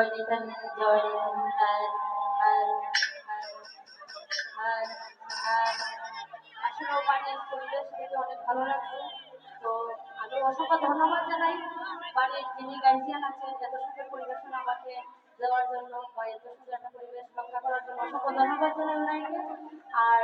জয় নিতান জয় নিতান হর হর হর হর আসলে বাড়ির পরিবেশ দেখে অনেক ভালো লাগছে তো আমি অসংখ্য ধন্যবাদ জানাই বাড়ির যিনি গার্জিয়ান আছেন এত সুন্দর পরিবেশনা আমাকে দেওয়ার জন্য বা এত সুন্দর একটা পরিবেশ রক্ষা করার জন্য অসংখ্য ধন্যবাদ জানাই আর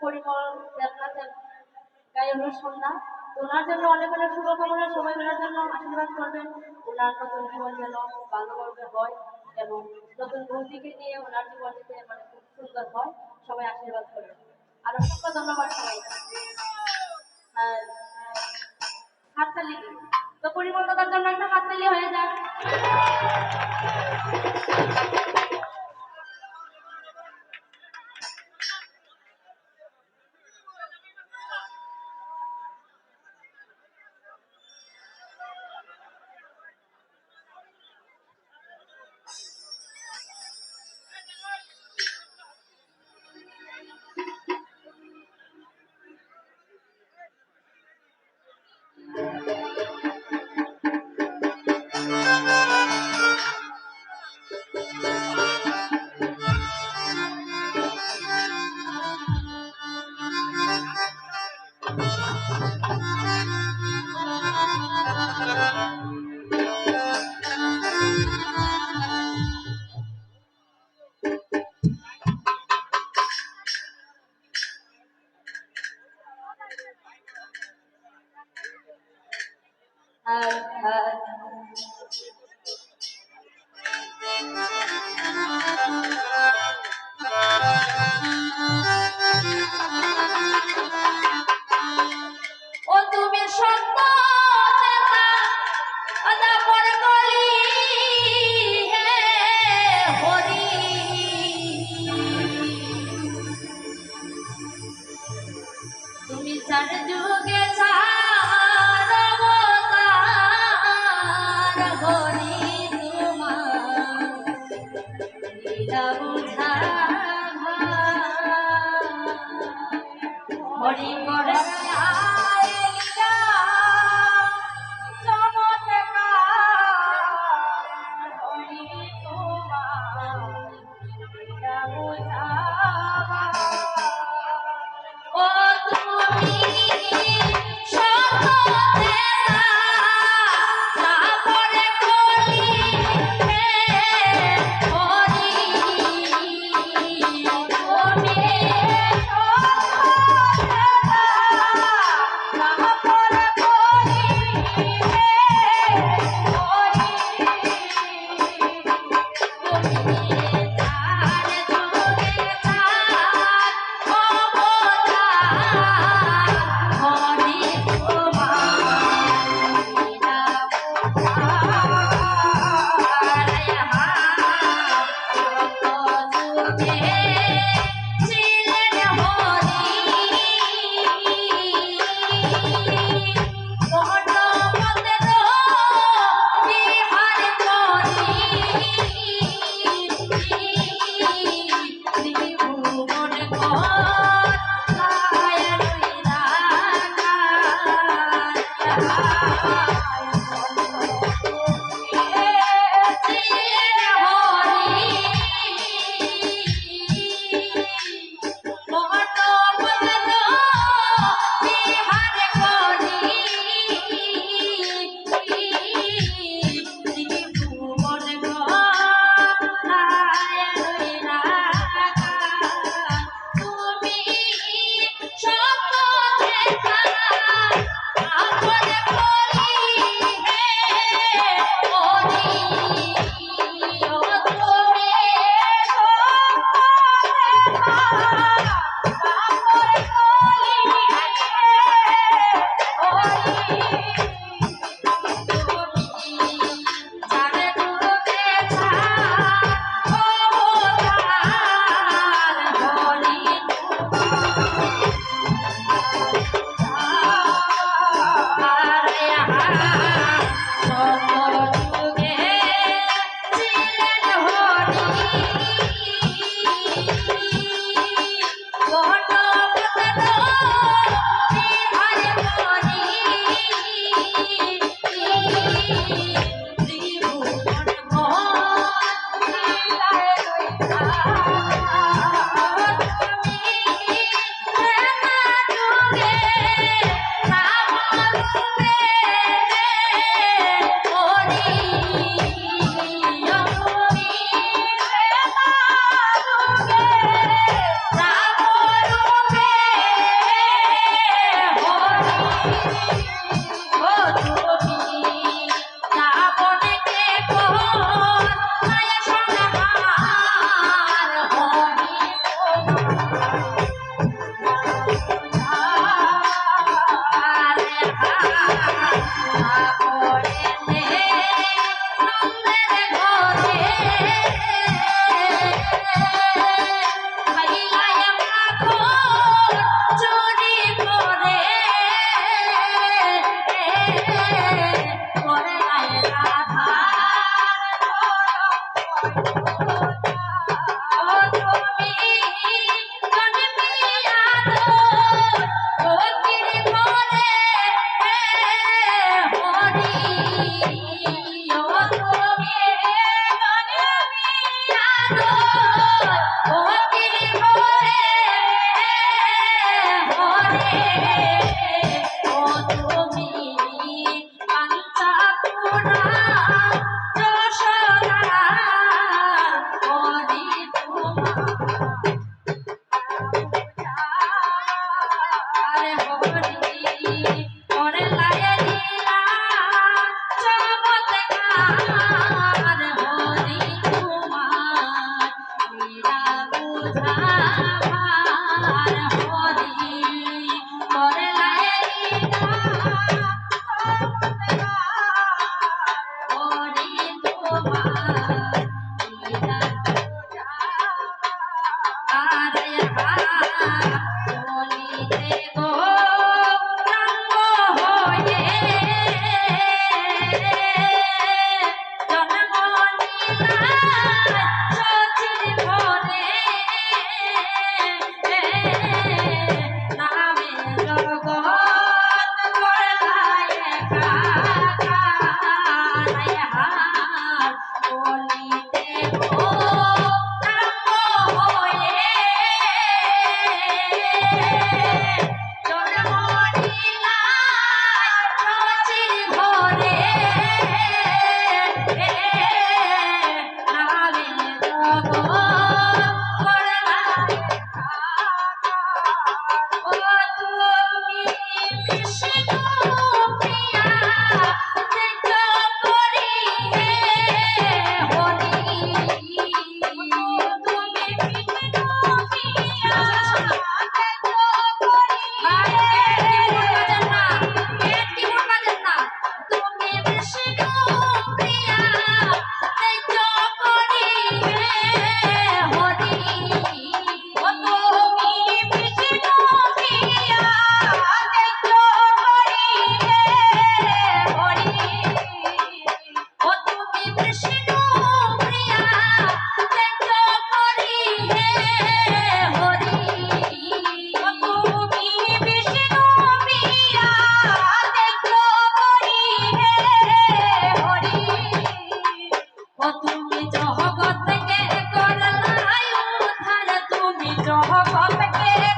পরিমল দেবনাথের গায়ে হলুদ সন্ধ্যা ওনার জন্য অনেক অনেক শুভকামনা, সবাই ওনার জন্য আশীর্বাদ করবেন। ওনার নতুন জীবন যেন ভালোভাবে হয় এবং নতুন বৌদিকে নিয়ে ওনার জীবন যাতে মানে খুব সুন্দর হয়, সবাই আশীর্বাদ করবেন আর অসংখ্য ধন্যবাদ সবাই হাততালি তো পরিবর্তনের জন্য একটা হাততালি হয়ে যাক লীলা বুঝা হরি করে লীলা Oh, Yeah. Yeah. জগতকে